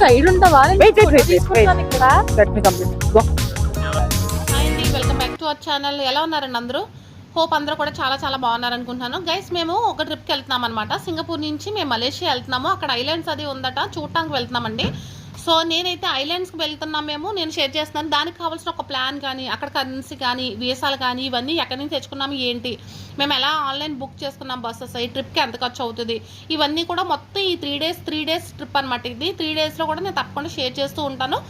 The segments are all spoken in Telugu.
సైడ్ ఉంటావా? తీసుకుంటాను ఇక్కడ. Welcome back to our channel ఎలా ఉన్నారండి అందరూ? హోప్ అందరూ కూడా చాలా చాలా బాగున్నారు అనుకుంటున్నాను. గైస్ మేము ఒక ట్రిప్కి వెళ్తున్నాం అనమాట సింగపూర్ నుంచి మేము మలేషియా వెళ్తున్నాము. అక్కడ ఐలాండ్స్ అది ఉందట. చూడటానికి వెళ్తున్నామండి. సో నేనైతే ఐలాండ్స్కి వెళ్తున్నాం మేము నేను షేర్ చేస్తున్నాను. దానికి కావాల్సిన ఒక ప్లాన్ కానీ అక్కడ కరెన్సీ కానీ వీసాలు కానీ ఇవన్నీ ఎక్కడి నుంచి తెచ్చుకున్నాము ఏంటి? మేము ఎలా ఆన్లైన్ బుక్ చేసుకున్నాం బస్సెస్? ఈ ట్రిప్కి ఎంత ఖర్చు అవుతుంది? ఇవన్నీ కూడా మొత్తం ఈ three days three days trip అనమాట ఇది. త్రీ డేస్లో కూడా నేను తప్పకుండా షేర్ చేస్తూ ఉంటాను.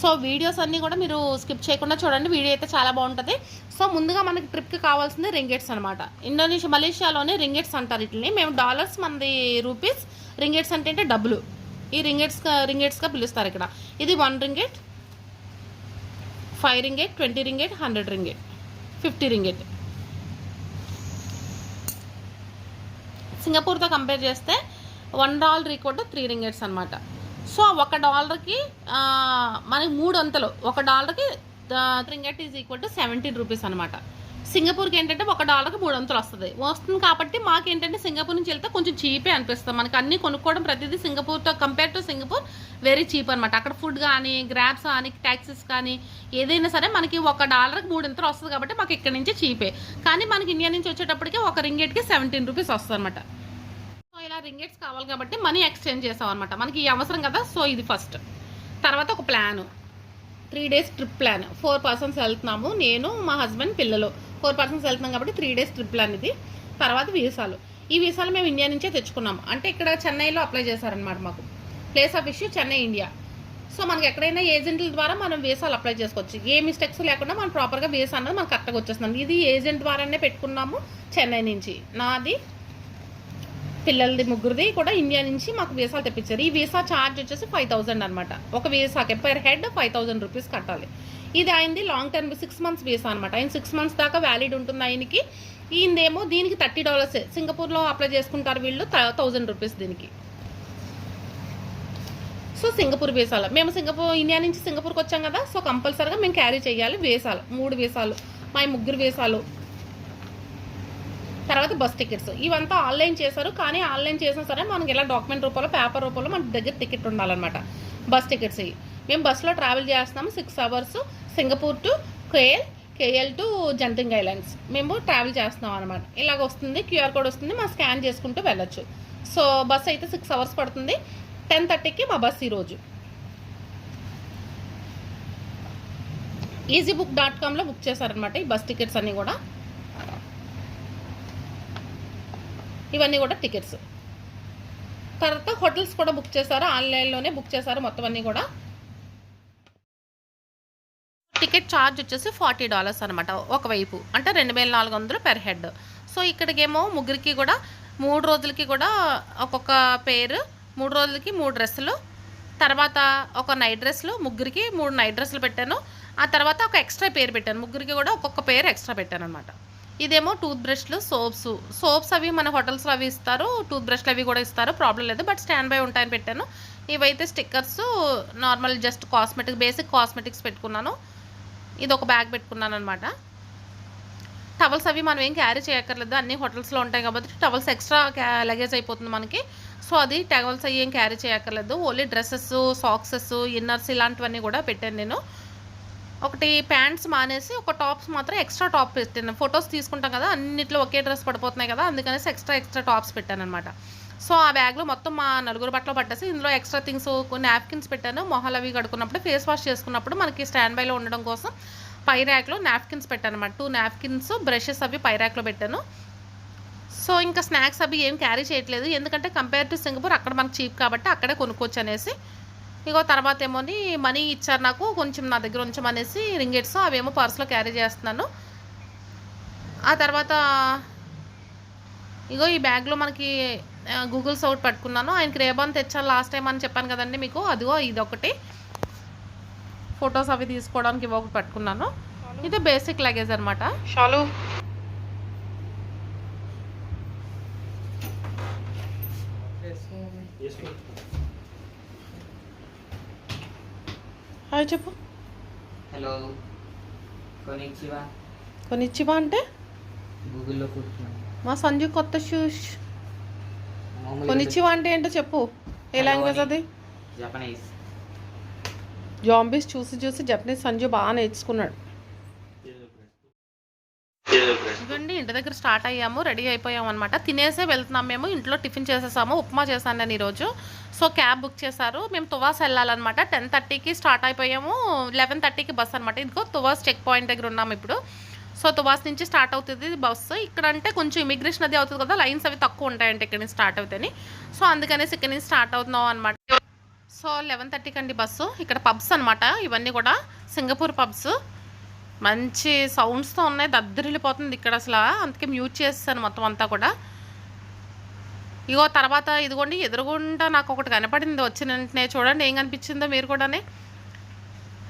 సో వీడియోస్ అన్నీ కూడా మీరు స్కిప్ చేయకుండా చూడండి. వీడియో అయితే చాలా బాగుంటుంది. సో ముందుగా మనకి ట్రిప్కి కావాల్సింది రింగెట్స్ అనమాట ఇండోనేషియా మలేషియాలోనే రింగెట్స్ అంటారు వీటిని. మేము డాలర్స్ మనది రూపీస్. రింగెట్స్ అంటే అంటే డబ్బులు. ఈ రింగెట్స్ రింగెట్స్గా పిలుస్తారు ఇక్కడ. ఇది one ringgit five ringgit twenty ringgit hundred ringgit fifty ringgit సింగపూర్తో compare చేస్తే one dollar equal to three ringgits అనమాట సో ఒక డాలర్కి మనకి మూడు వంతలు ఒక డాలర్కి ringgit is equal to seventeen rupees అనమాట సింగపూర్కి ఏంటంటే ఒక డాలర్కి మూడు వందలు వస్తుంది వస్తుంది కాబట్టి మాకు ఏంటంటే సింగపూర్ నుంచి వెళ్తే కొంచెం చీపే అనిపిస్తుంది. మనకి అన్ని కొనుక్కోవడం ప్రతిదీ సింగపూర్తో compare to Singapore very cheap అనమాట అక్కడ ఫుడ్ కానీ గ్రాబ్స్ కానీ ట్యాక్సీస్ కానీ ఏదైనా సరే మనకి ఒక డాలర్కి మూడు వందలు వస్తుంది కాబట్టి మాకు ఇక్కడ నుంచి చీపే. కానీ మనకి ఇండియా నుంచి వచ్చేటప్పటికి ఒక రింగేట్కి సెవెంటీన్ రూపీస్ వస్తుంది అనమాట సో ఇలా రింగేట్స్ కావాలి కాబట్టి మనీ ఎక్స్చేంజ్ చేసాం అనమాట మనకి ఈ అవసరం కదా సో ఇది ఫస్ట్. తర్వాత ఒక plan. Three days trip plan. Four persons వెళ్తున్నాము నేను మా హస్బెండ్ పిల్లలు. ఫోర్ పర్సన్స్ వెళ్తున్నాం కాబట్టి త్రీ డేస్ ట్రిప్ ప్లాన్ ఇది. తర్వాత వీసాలు. ఈ వీసాలు మేము ఇండియా నుంచే తెచ్చుకున్నాం. అంటే ఇక్కడ చెన్నైలో అప్లై చేశారనమాట మాకు. Place of issue Chennai India. So మనకి ఎక్కడైనా ఏజెంట్ల ద్వారా మనం వీసాలు అప్లై చేసుకోవచ్చు. ఏ మిస్టేక్స్ లేకుండా మనం ప్రాపర్గా వీసా అన్నది మనకు కరెక్ట్గా వచ్చేస్తున్నాం ఇది ఏజెంట్ ద్వారానే పెట్టుకున్నాము చెన్నై నుంచి. నాది పిల్లలది ముగ్గురిది కూడా ఇండియా నుంచి మాకు వీసాలు తెప్పించారు. ఈ వీసా ఛార్జ్ వచ్చేసి ఫైవ్ థౌసండ్ అనమాట ఒక వీసాకి per head five thousand rupees కట్టాలి. ఇది అయింది long term six months visa అనమాట ఆయన సిక్స్ మంత్స్ దాకా వ్యాలిడ్ ఉంటుంది ఆయనకి. ఈయనదేమో దీనికి థర్టీ డాలర్స్ సింగపూర్లో అప్లై చేసుకుంటారు వీళ్ళు థౌసండ్ రూపీస్ దీనికి. సో సింగపూర్ వీసాలు. మేము సింగపూర్ ఇండియా నుంచి సింగపూర్కి వచ్చాం కదా. సో కంపల్సరీగా మేము క్యారీ చేయాలి వీసాలు. మూడు వీసాలు. మా ముగ్గురు వీసాలు. తర్వాత బస్ టికెట్స్. ఇవంతా ఆన్లైన్ చేశారు. కానీ ఆన్లైన్ చేసినా సరే మనకి ఇలా డాక్యుమెంట్ రూపంలో పేపర్ రూపంలో మన దగ్గర టికెట్ ఉండాలన్నమాట. బస్ టికెట్స్ ఇవి. మేము బస్సులో ట్రావెల్ చేస్తున్నాము six hours. Singapore to KL KL to Genting islands. మేము ట్రావెల్ చేస్తున్నాం అనమాట ఇలాగ వస్తుంది క్యూఆర్ కోడ్ వస్తుంది మా స్కాన్ చేసుకుంటూ వెళ్ళొచ్చు. సో బస్ అయితే సిక్స్ అవర్స్ పడుతుంది. టెన్ థర్టీకి మా బస్ ఈరోజు ఈజీ బుక్ డాట్ కామ్లో బుక్ చేశారనమాట ఈ బస్ టికెట్స్ అన్నీ కూడా. ఇవన్నీ కూడా టికెట్స్ తర్వాత హోటల్స్ కూడా బుక్ చేశారు ఆన్లైన్లోనే బుక్ చేశారు మొత్తం అన్నీ కూడా. టికెట్ ఛార్జ్ వచ్చేసి ఫార్టీ డాలర్స్ అనమాట ఒకవైపు అంటే రెండు వేల నాలుగు వందలు పెర్ హెడ్ సో ఇక్కడికేమో ముగ్గురికి కూడా మూడు రోజులకి కూడా ఒక్కొక్క పేరు మూడు రోజులకి మూడు డ్రెస్సులు. తర్వాత ఒక నైట్ డ్రెస్సులు ముగ్గురికి మూడు నైట్ డ్రెస్సులు పెట్టాను. ఆ తర్వాత ఒక ఎక్స్ట్రా పేరు పెట్టాను. ముగ్గురికి కూడా ఒక్కొక్క పేరు ఎక్స్ట్రా పెట్టాను అనమాట ఇదేమో టూత్ బ్రష్లు సోప్స్. సోప్స్ అవి మన హోటల్స్లో అవి ఇస్తారు టూత్ బ్రష్లు అవి కూడా ఇస్తారు ప్రాబ్లం లేదు. బట్ స్టాండ్ బై ఉంటాయని పెట్టాను. ఇవైతే stickers normal just cosmetic basic cosmetics పెట్టుకున్నాను. ఇది ఒక బ్యాగ్ పెట్టుకున్నాను అనమాట టవల్స్ అవి మనం ఏం క్యారీ చేయక్కర్లేదు. అన్ని హోటల్స్లో ఉంటాయి కాబట్టి టవల్స్ ఎక్స్ట్రా లగేజ్ అయిపోతుంది మనకి. సో అది టవల్స్ అవి ఏం క్యారీ చేయక్కర్లేదు. ఓన్లీ డ్రెస్సెస్ సాక్సెస్ ఇన్నర్స్ ఇలాంటివన్నీ కూడా పెట్టాను నేను. ఒకటి ప్యాంట్స్ మానేసి ఒక టాప్స్ మాత్రం ఎక్స్ట్రా టాప్ పెట్టాను. ఫొటోస్ తీసుకుంటాం కదా అన్నిట్లో ఒకే డ్రెస్ పడిపోతున్నాయి కదా అందుకనేసి ఎక్స్ట్రా ఎక్స్ట్రా టాప్స్ పెట్టాను అనమాట సో ఆ బ్యాగ్లో మొత్తం మా నలుగురు బట్టలు పట్టేసి ఇందులో ఎక్స్ట్రా థింగ్స్ కొన్ని నాప్కిన్స్ పెట్టాను. మొహాలు అవి కడుకున్నప్పుడు ఫేస్ వాష్ చేసుకున్నప్పుడు మనకి స్టాండ్ బైలో ఉండడం కోసం పై ర్యాక్లో నాప్కిన్స్ పెట్టాను అనమాట టూ నాప్కిన్స్ బ్రషెస్ అవి పై ర్యాక్లో పెట్టాను. సో ఇంకా స్నాక్స్ అవి ఏం క్యారీ చేయట్లేదు. ఎందుకంటే కంపేర్ టు సింగపూర్ అక్కడ మనకు చీప్ కాబట్టి అక్కడే కొనుక్కోవచ్చు అనేసి ఇగో తర్వాత ఏమోని మనీ ఇచ్చారు నాకు కొంచెం నా దగ్గర ఉంచమనేసి రింగెట్స్ అవేమో పర్స్లో క్యారీ చేస్తున్నాను. ఆ తర్వాత ఇగో ఈ బ్యాగ్లో మనకి గూగుల్ సౌట్ పట్టుకున్నాను. ఆయనకి రేబాన్ తెచ్చాను లాస్ట్ టైం అని చెప్పాను కదండి మీకు అదిగో ఇది ఒకటి ఫొటోస్ అవి తీసుకోవడానికి ఇవి ఒకటి పట్టుకున్నాను. ఇది బేసిక్ లగేజ్ అనమాట షాలు? హాయ్ చెప్పు. హలో కొనిచ్చివా? కొనిచ్చివా అంటే? గూగుల్లో మా సంజు కొత్త షూస్. కొనిచ్చివా అంటే ఏంటో చెప్పు. ఏ లాంగ్వేజ్. అది? జపనీస్ జాంబీస్ చూసి చూసి జపనీస్ సంజు బాగా నేర్చుకున్నాడు. ఇదిగోండి ఇంటి దగ్గర స్టార్ట్ అయ్యాము రెడీ అయిపోయాము అనమాట తినేసే వెళ్తున్నాం మేము ఇంట్లో టిఫిన్ చేసేసాము ఉప్మా చేశాను నేను ఈరోజు. సో క్యాబ్ బుక్ చేశారు. మేము తువాస్ వెళ్ళాలన్నమాట. టెన్ థర్టీకి స్టార్ట్ అయిపోయాము లెవెన్ థర్టీకి బస్ అనమాట ఇదిగో తువాస్ చెక్ పాయింట్ దగ్గర ఉన్నాము ఇప్పుడు. సో తువాస్ నుంచి స్టార్ట్ అవుతుంది బస్సు ఇక్కడ అంటే కొంచెం ఇమిగ్రేషన్ అది అవుతుంది కదా లైన్స్ అవి తక్కువ ఉంటాయంటే ఇక్కడ నుంచి స్టార్ట్ అవుతాయి సో అందుకనేసి ఇక్కడ నుంచి స్టార్ట్ అవుతున్నాం అనమాట సో లెవెన్ థర్టీకి అండి బస్సు. ఇక్కడ పబ్స్ అనమాట ఇవన్నీ కూడా సింగపూర్ పబ్స్. మంచి సౌండ్స్తో ఉన్నాయి దద్దరిల్లిపోతుంది ఇక్కడ అసలు. అందుకే మ్యూట్ చేస్తాను మొత్తం అంతా కూడా. ఇగో తర్వాత ఇదిగోండి ఎదురుగుండా నాకు ఒకటి కనపడింది వచ్చిన వెంటనే చూడండి ఏం కనిపించిందో మీరు కూడానే.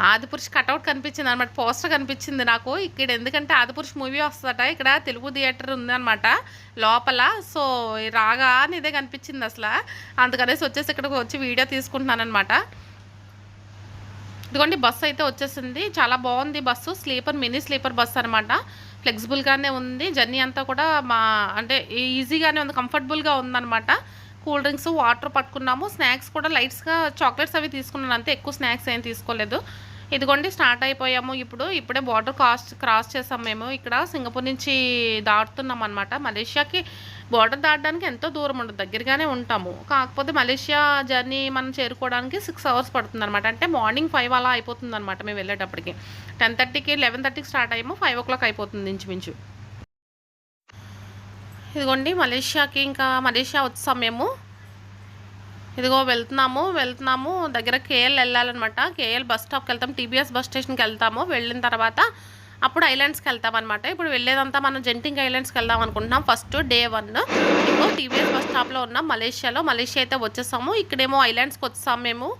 ఆదిపురుష్ కటౌట్ కనిపించింది అనమాట పోస్టర్ కనిపించింది నాకు. ఇక్కడ ఎందుకంటే ఆదిపురుష్ మూవీ వస్తుందట ఇక్కడ తెలుగు థియేటర్ ఉందన్నమాట లోపల. సో రాగా అని ఇదే కనిపించింది అసలు. అందుకనేసి వచ్చేసి ఇక్కడికి వచ్చి వీడియో తీసుకుంటున్నాను అనమాట ఇదిగోండి బస్సు అయితే వచ్చేసింది. చాలా బాగుంది bus sleeper mini sleeper bus అనమాట ఫ్లెక్సిబుల్గానే ఉంది. జర్నీ అంతా కూడా మా అంటే ఈజీగానే ఉంది కంఫర్టబుల్గా ఉందన్నమాట. కూల్ డ్రింక్స్ వాటర్ పట్టుకున్నాము. స్నాక్స్ కూడా లైట్స్గా చాక్లెట్స్ అవి తీసుకున్నాను. అంతే ఎక్కువ స్నాక్స్ ఏం తీసుకోలేదు. ఇదిగోండి స్టార్ట్ అయిపోయాము. ఇప్పుడు ఇప్పుడే బార్డర్ క్రాస్ క్రాస్ చేసాం మేము. ఇక్కడ సింగపూర్ నుంచి దాటుతున్నాం అనమాట మలేషియాకి బార్డర్ దాటడానికి ఎంతో దూరం ఉండదు. దగ్గరగానే ఉంటాము. కాకపోతే మలేషియా జర్నీ మనం చేరుకోవడానికి సిక్స్ అవర్స్ పడుతుంది అనమాట అంటే మార్నింగ్ ఫైవ్ అలా అయిపోతుంది అనమాట మేము వెళ్ళేటప్పటికి. టెన్ థర్టీకి లెవెన్ థర్టీకి స్టార్ట్ అయ్యాము. ఫైవ్ ఓ క్లాక్ అయిపోతుంది ఇంచుమించు. ఇదిగోండి మలేషియాకి ఇంకా మలేషియా వచ్చాం మేము. ఇదిగో వెళ్తున్నాము వెళ్తున్నాము. దగ్గర కేఎల్ వెళ్ళాలన్నమాట. కేఎల్ బస్ స్టాప్కి వెళ్తాం టీబీఎస్ బస్ స్టేషన్కి వెళ్తాము. వెళ్ళిన తర్వాత అప్పుడు ఐలాండ్స్కి వెళ్తాం అనమాట ఇప్పుడు వెళ్ళేదంతా మనం జెంటింగ్ ఐలాండ్స్కి వెళ్దాం అనుకుంటున్నాం. First day one. ఇంకో టీబీఎస్ బస్ స్టాప్లో ఉన్నాం మలేషియాలో. మలేషియా అయితే వచ్చేసాము. ఇక్కడేమో ఐలాండ్స్కి వచ్చాము మేము.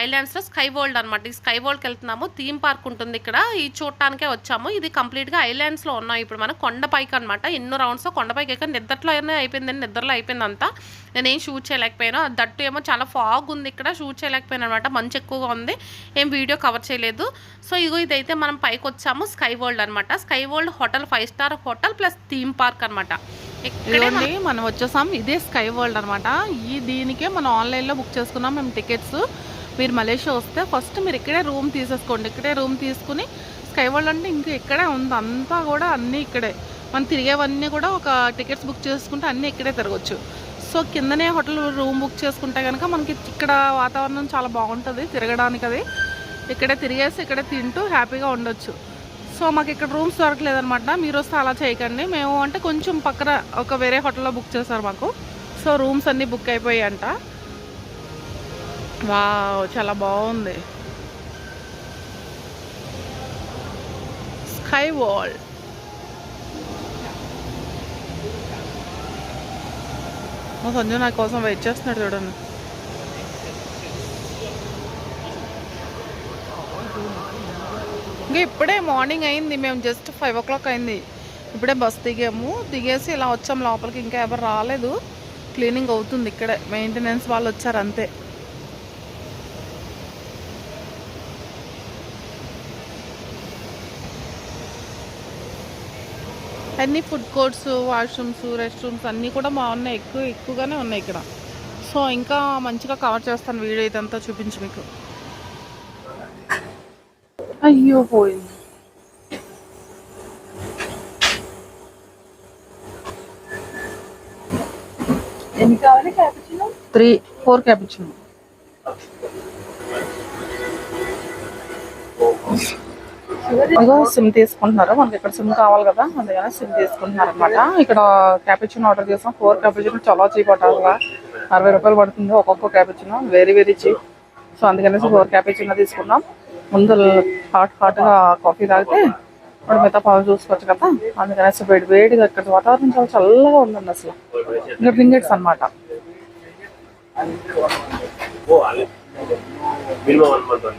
ఐలాండ్స్లో స్కై వరల్డ్ అనమాట ఈ స్కై వరల్డ్కి వెళ్తున్నాము. థీమ్ పార్క్ ఉంటుంది ఇక్కడ. ఈ చూడటానికే వచ్చాము. ఇది కంప్లీట్గా ఐలాండ్స్లో ఉన్నాం. ఇప్పుడు మనం కొండపైకి అనమాట ఎన్నో రౌండ్స్ కొండపైకి ఎక్కడ నిద్రలో అయినా అయిపోయిందండి. నిద్రలో అయిపోయింది అంతా నేనేం షూట్ చేయలేకపోయాను. దట్టు ఏమో చాలా ఫాగ్ ఉంది ఇక్కడ. షూట్ చేయలేకపోయాను అనమాట మంచి ఎక్కువగా ఉంది. ఏం వీడియో కవర్ చేయలేదు. సో ఇగో ఇదైతే మనం పైకి వచ్చాము. స్కై వరల్డ్ అనమాట sky world hotel five star hotel plus theme park అనమాట ఇదిగోండి మనం వచ్చేసాం. ఇదే స్కై వరల్డ్ అనమాట ఈ దీనికే మనం ఆన్లైన్లో బుక్ చేసుకున్నాం. మేము టికెట్స్. మీరు మలేషియా వస్తే ఫస్ట్ మీరు ఇక్కడే రూమ్ తీసేసుకోండి. ఇక్కడే రూమ్ తీసుకుని స్కై వరల్డ్ అంటే ఇంకా ఇక్కడే ఉంది. అంతా కూడా అన్నీ ఇక్కడే. మనం తిరిగేవన్నీ కూడా ఒక టికెట్స్ బుక్ చేసుకుంటే అన్నీ ఇక్కడే తిరగచ్చు. సో కిందనే హోటల్ రూమ్ బుక్ చేసుకుంటే కనుక మనకి ఇక్కడ వాతావరణం చాలా బాగుంటుంది తిరగడానికి అది. ఇక్కడే తిరిగేసి ఇక్కడే తింటూ హ్యాపీగా ఉండొచ్చు. సో మాకు ఇక్కడ రూమ్స్ దొరకలేదనమాట మీరు వస్తే అలా చేయకండి. మేము అంటే కొంచెం పక్కన ఒక వేరే హోటల్లో బుక్ చేశారు మాకు. సో రూమ్స్ అన్నీ బుక్ అయిపోయాయి అంట వావ్ చాలా బాగుంది. Sky wall. మా సంజు నా కోసం వెయిట్ చేస్తున్నాడు చూడండి. ఇంకా ఇప్పుడే మార్నింగ్ అయింది మేము జస్ట్ ఫైవ్ ఓ క్లాక్ అయింది. ఇప్పుడే బస్ దిగాము. దిగేసి ఇలా వచ్చాం లోపలికి ఇంకా ఎవరు రాలేదు. క్లీనింగ్ అవుతుంది ఇక్కడే. మెయింటెనెన్స్ వాళ్ళు వచ్చారు అంతే. అన్ని food courts washrooms rest rooms అన్నీ కూడా బాగున్నాయి. ఎక్కువ ఎక్కువగానే ఉన్నాయి ఇక్కడ. సో ఇంకా మంచిగా కవర్ చేస్తాను వీడియో ఇదంతా చూపించి మీకు. అయ్యో పోయింది. ఎన్ని కావాలి క్యాపుచినో? Three four cappuccino. ఇదిగో సిమ్ తీసుకుంటున్నారు. మనకి ఇక్కడ సిమ్ కావాలి కదా. అందుకని సిమ్ తీసుకుంటున్నారు అనమాట ఇక్కడ క్యాపిచినో ఆర్డర్ చేసాం. ఫోర్ క్యాపిచినో చాలా చీప్ అట్లా అరవై రూపాయలు పడుతుంది. ఒక్కొక్క cappuccino. Very very cheap so అందుకనేసి ఫోర్ క్యాపిచినో తీసుకున్నాం. ముందు హాట్ హాట్గా కాఫీ తాగితే ఇప్పుడు మిగతా పాలు చూసుకోవచ్చు కదా. అందుకనేసి వేడి వేడిగా ఇక్కడ వాతావరణం చాలా చల్లగా ఉందండి అసలు. ఇంకా రింగెట్స్ అనమాట Oh, one month one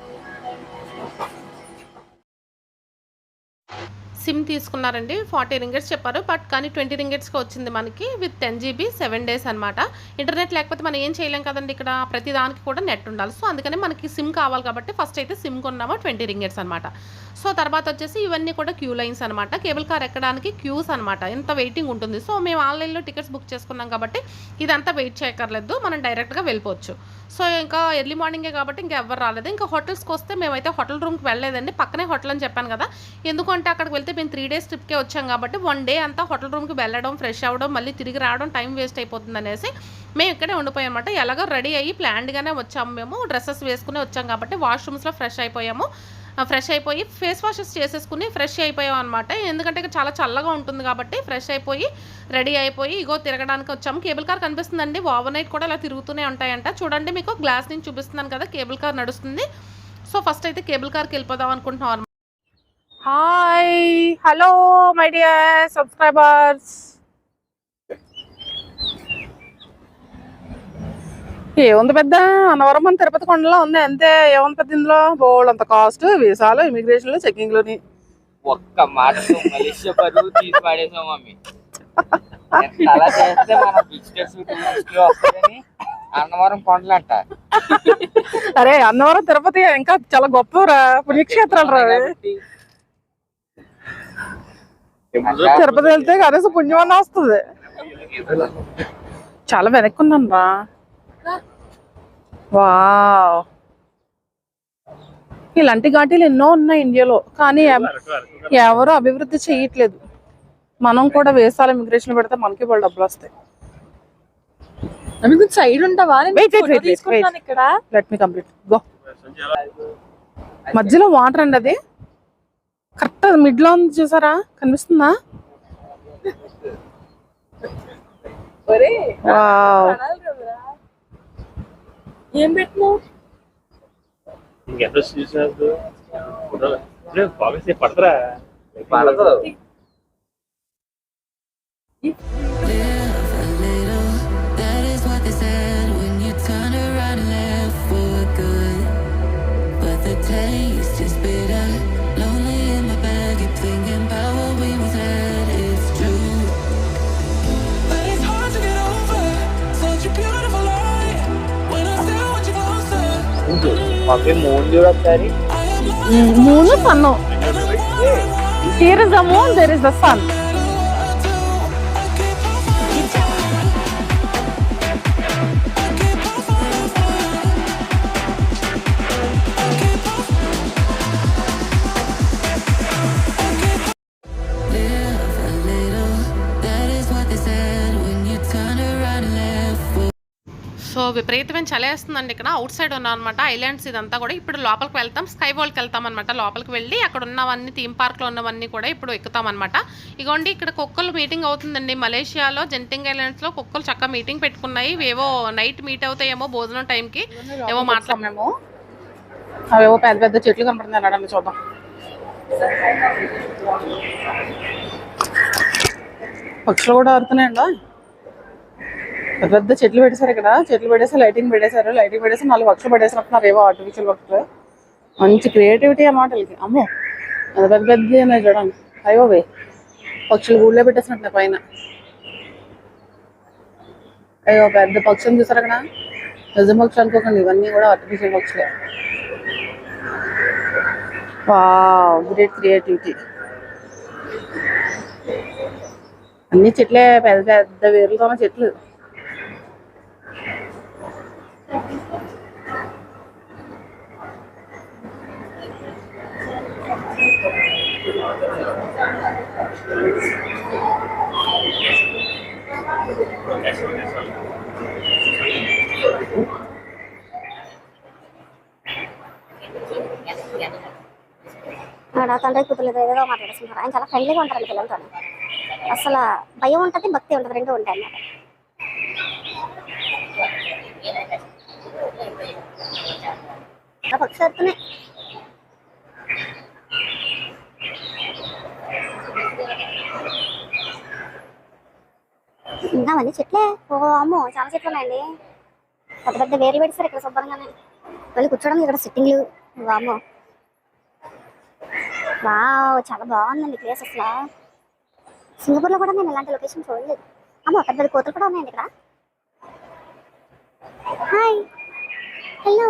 SIM తీసుకున్నారండి. ఫార్టీ రింగెట్స్ చెప్పారు. బట్ కానీ ట్వంటీ రింగెట్స్కి వచ్చింది మనకి with ten GB seven days అనమాట ఇంటర్నెట్ లేకపోతే మనం ఏం చేయలేం కదండి. ఇక్కడ ప్రతి దానికి కూడా నెట్ ఉండాలి. సో అందుకని మనకి సిమ్ కావాలి కాబట్టి ఫస్ట్ అయితే సిమ్ కొన్నామో ట్వంటీ రింగెట్స్ అనమాట సో తర్వాత వచ్చేసి ఇవన్నీ కూడా క్యూ లైన్స్ అనమాట కేబుల్ కార్ ఎక్కడానికి క్యూస్ అనమాట ఎంత వెయిటింగ్ ఉంటుంది. సో మేము ఆన్లైన్లో టికెట్స్ బుక్ చేసుకున్నాం కాబట్టి ఇదంతా వెయిట్ చేయక్కర్లేదు. మనం డైరెక్ట్గా వెళ్ళిపోవచ్చు. సో ఇంకా ఎర్లీ మార్నింగే కాబట్టి ఇంకా ఎవరు రాలేదు. ఇంకా హోటల్స్కి వస్తే మేమైతే హోటల్ రూమ్కి వెళ్ళలేదండి. పక్కనే హోటల్ అని చెప్పాను కదా. ఎందుకంటే అక్కడికి వెళ్తే మేము త్రీ డేస్ ట్రిప్కే వచ్చాం కాబట్టి వన్ డే అంతా హోటల్ రూమ్కి వెళ్ళడం ఫ్రెష్ అవ్వడం మళ్ళీ తిరిగి రావడం టైం వేస్ట్ అయిపోతుంది అనేసి మేము ఇక్కడే ఉండిపోయాం అనమాట ఎలాగో రెడీ అయ్యి ప్లాన్డ్గానే వచ్చాము మేము. డ్రెస్సెస్ వేసుకుని వచ్చాం కాబట్టి వాష్రూమ్స్లో ఫ్రెష్ అయిపోయాము. ఫ్రెష్ అయిపోయి ఫేస్ వాషెస్ చేసేసుకుని ఫ్రెష్ అయిపోయాం అనమాట ఎందుకంటే చాలా చల్లగా ఉంటుంది కాబట్టి ఫ్రెష్ అయిపోయి రెడీ అయిపోయి ఇగో తిరగడానికి వచ్చాము. కేబుల్ కార్ కనిపిస్తుందండి. ఓవర్ నైట్ కూడా అలా తిరుగుతూనే ఉంటాయంట. చూడండి మీకు గ్లాస్ నుంచి చూపిస్తున్నాను కదా కేబుల్ కార్ నడుస్తుంది. సో ఫస్ట్ అయితే కేబుల్ కార్కి వెళ్ళిపోదాం అనుకుంటున్నాం hi hello my dear subscribers ఏముంది పెద్ద? అన్నవరం మన తిరుపతి కొండలో ఉంది అంతే. ఏముంది పెద్ద ఇందులో? బోల్డ్ అంత కాస్ట్ వీసాలు ఇమిగ్రేషన్లు చెక్కింగ్లోని ఒక్క మాటతో మలేషియా పరువు తీసి పడేసాం మమ్మీ. ఎంత అలా చేస్తే మన బిజినెస్ వస్తుందని అన్నవరం కొండలంట. అరే అన్నవరం తిరుపతి ఇంకా చాలా గొప్ప పుణ్యక్షేత్రాలు రా. తిరుపతి వెళ్తే కనీసం పుణ్యం అన్న వస్తుంది. చాలా వెనక్కి ఉన్నాను రా వావ్. ఇలాంటి ఘాటీలు ఎన్నో ఉన్నాయి ఇండియాలో కానీ ఎవ- ఎవరు అభివృద్ధి చేయట్లేదు. మనం కూడా వేసాల ఇమిగ్రేషన్ పెడితే మనకి వాళ్ళు డబ్బులు వస్తాయి. సైడ్ ఉంటావా? లెట్ మీ కంప్లీట్ గో మధ్యలో వాటర్ అండి అది. కరెక్ట్ మిడ్లో ఉంది చూసారా? కనిపిస్తుందా. ఏం పెట్టినావు? పడతరా? పడదు mummy moon చూడొకసారి I am moon sun here is the moon there is the sun విపరీతమైన చలేస్తుందండి ఇక్కడ. అవుట్ సైడ్ ఉన్నాం అనమాట ఐలాండ్స్ ఇదంతా కూడా ఇప్పుడు లోపలికి వెళ్తాం. స్కై వరల్డ్కి వెళ్తాం అనమాట. లోపలికి వెళ్ళి అక్కడ ఉన్నవన్నీ థీమ్ పార్క్లో ఉన్నవన్నీ కూడా ఇప్పుడు ఎక్కుతాం అనమాట. ఇగోండి ఇక్కడ కుక్కలు మీటింగ్ అవుతుందండి. మలేషియాలో జెంటింగ్ ఐలాండ్స్లో కుక్కలు చక్కగా మీటింగ్ పెట్టుకున్నాయి. ఏవో నైట్ మీట్ అవుతాయేమో భోజనం టైంకి ఏవో మాట్లాడ మేము. అవేవో పెద్ద పెద్ద చెట్లు కనపడుతున్నాయి. చూద్దాం. పక్షులు కూడా ఆడుతున్నాయండి. పెద్ద పెద్ద చెట్లు పెట్టేశారు ఇక్కడ చెట్లు పెట్టేసి లైటింగ్ పెట్టేశారు లైటింగ్ పెట్టేసి నాలుగు పక్షులు పెట్టేసినట్టున్నారు ఏవో ఆర్టిఫిషియల్ పక్షులు మంచి క్రియేటివిటీ అన్నమాట వీళ్ళకి అమ్మో అది పెద్ద పెద్ద ఉన్నాయి చూడండి. అయ్యో వే పక్షులు గూళ్ళో పెట్టేసినట్టున్నాయి పైన. అయ్యో పెద్ద పక్షులు చూసారు అక్కడ నిజం పక్షులు అనుకోకండి ఇవన్నీ కూడా ఆర్టిఫిషియల్ పక్షులే వావ్ గ్రేట్ క్రియేటివిటీ అన్ని చెట్లే పెద్ద పెద్ద వేర్లతో ఉన్న చెట్లు. తండ్రి కూతురు ఏదో మాట్లాడుతున్నారు ఆయన చాలా ఫ్రెండ్లీగా ఉంటారు పిల్లలతో అసలు భయం ఉంటుంది భక్తి ఉంటుంది రెండు ఉంటాయి అన్నమాట. పక్షి వస్తున్నాయి ఇంకా చెట్లే? ఓ అమ్మో చాలా చెట్లు ఉన్నాయండి. పెద్ద పెద్ద వేర్లు పెడతారు ఇక్కడ శుభ్రంగానే. మళ్ళీ కూర్చోవడం ఇక్కడ సిట్టింగ్లు. అమ్మో వావ్ చాలా బాగుందండి ప్లేస్ అసలు. సింగపూర్లో కూడా నేను ఇలాంటి లొకేషన్ చూడలేదు. అమ్మ పెద్ద పెద్ద కోతులు కూడా ఉన్నాయండి ఇక్కడ. హాయ్. హలో.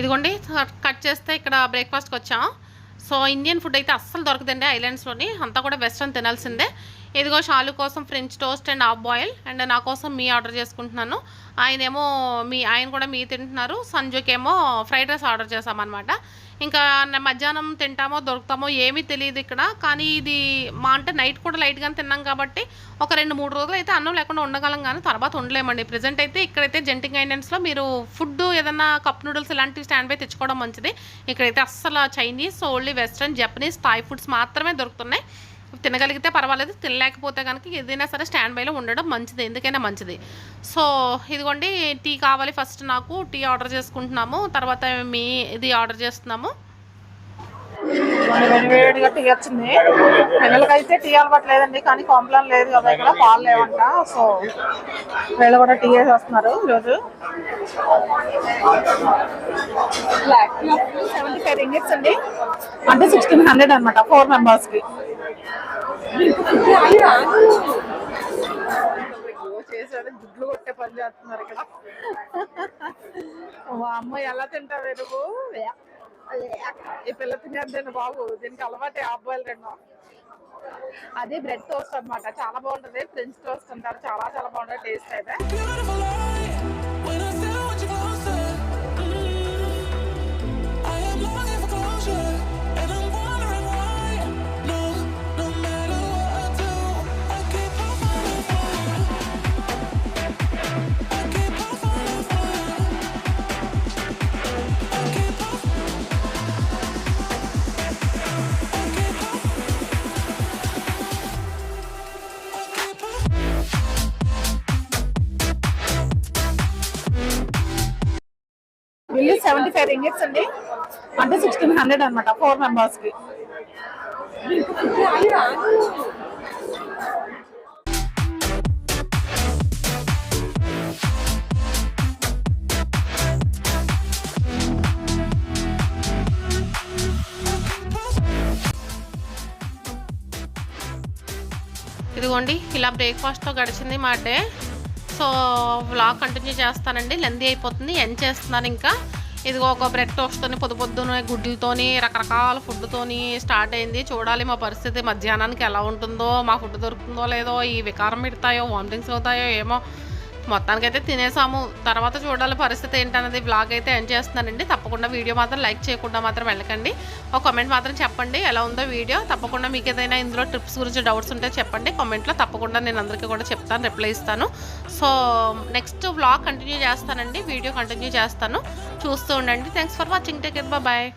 ఇదిగోండి కట్ చేస్తే ఇక్కడ బ్రేక్ఫాస్ట్కి వచ్చాం. సో ఇండియన్ ఫుడ్ అయితే అస్సలు దొరకదండి ఐలాండ్స్లోని. అంతా కూడా వెస్ట్రన్ తినాల్సిందే. ఇదిగో షాలు కోసం French toast and half boil and నా కోసం మీ ఆర్డర్ చేసుకుంటున్నాను. ఆయనేమో మీ ఆయన కూడా మీ తింటున్నారు. సంజుకేమో ఫ్రైడ్ రైస్ ఆర్డర్ చేసామన్నమాట ఇంకా మధ్యాహ్నం తింటామో దొరుకుతామో ఏమీ తెలియదు ఇక్కడ. కానీ ఇది మా అంటే నైట్ కూడా లైట్గానే తిన్నాం కాబట్టి ఒక రెండు మూడు రోజులు అయితే అన్నం లేకుండా ఉండగలం కానీ తర్వాత ఉండలేమండి. ప్రజెంట్ అయితే ఇక్కడైతే జెంటింగ్ ఐలాండ్స్లో మీరు ఫుడ్ ఏదన్నా కప్ నూడిల్స్ ఇలాంటివి స్టాండ్ బై తెచ్చుకోవడం మంచిది. ఇక్కడైతే అస్సలు Chinese only western Japanese Thai foods మాత్రమే దొరుకుతున్నాయి. తినగలిగితే పర్వాలేదు తినలేకపోతే కనుక ఏదైనా సరే స్టాండ్ బైలో ఉండడం మంచిది ఎందుకైనా మంచిది. సో ఇదిగోండి టీ కావాలి ఫస్ట్ నాకు టీ ఆర్డర్ చేసుకుంటున్నాము తర్వాత మీ ఇది ఆర్డర్ చేస్తున్నాము. వేడి టీ వచ్చింది పిల్లలకైతే టీ అలవాటు లేదండి కానీ కాంప్లాన్ లేదు కదా ఇక్కడ పాలు లేవంట సో వీళ్ళు కూడా టీ వేసేస్తున్నారు ఈరోజు. సెవెంటీ ఫైవ్ రింగిట్స్ అండి. అంటే సిక్స్టీన్ హండ్రెడ్ అనమాట ఫోర్ మెంబర్స్కి చేసేది గుడ్లు కొట్టే పని చేస్తున్నారు ఇక్కడ మా అమ్మ ఎలా తింటావే నువ్వు? ఈ పిల్ల తినేద్దండి బాబు దీనికి అలవాటే అబ్బాయిలు రెండు. అది బ్రెడ్ టోస్ట్ అన్నమాట. చాలా బాగుంటది. ఫ్రెంచ్ టోస్ట్ అంటారు చాలా చాలా బాగుంటది. టేస్ట్ అయితే. బిల్లు సెవెంటీ ఫైవ్ రింగిట్స్ అండి. అంటే సిక్స్టీన్ హండ్రెడ్ అనమాట ఫోర్ మెంబర్స్కి. ఇదిగోండి ఇలా బ్రేక్ఫాస్ట్తో గడిచింది మా డే. సో వ్లాగ్ కంటిన్యూ చేస్తానండి. లెందీ అయిపోతుంది. ఎండ్ చేస్తున్నాను ఇంకా. ఇదిగో ఒక బ్రెడ్ టోస్ట్తోని పొద్దు పొద్దున గుడ్లతోని రకరకాల ఫుడ్తోని స్టార్ట్ అయింది. చూడాలి మా పరిస్థితి. మధ్యాహ్నానికి ఎలా ఉంటుందో మా ఫుడ్ దొరుకుతుందో లేదో ఈ వికారం పెడతాయో వామిటింగ్స్ అవుతాయో ఏమో మొత్తానికైతే తినేసాము. తర్వాత చూడాలి పరిస్థితి ఏంటన్నది బ్లాగ్ అయితే ఎండ్ చేస్తున్నానండి. తప్పకుండా వీడియో మాత్రం లైక్ చేయకుండా మాత్రం వెళ్ళకండి. ఒక కామెంట్ మాత్రం చెప్పండి. ఎలా ఉందో వీడియో. తప్పకుండా మీకు ఏదైనా ఇందులో ట్రిప్స్ గురించి డౌట్స్ ఉంటే చెప్పండి. కామెంట్లో తప్పకుండా నేను అందరికీ కూడా చెప్తాను రిప్లై ఇస్తాను. సో నెక్స్ట్ వ్లాగ్ కంటిన్యూ చేస్తానండి. వీడియో కంటిన్యూ చేస్తాను. చూస్తూ ఉండండి. Thanks for watching take bye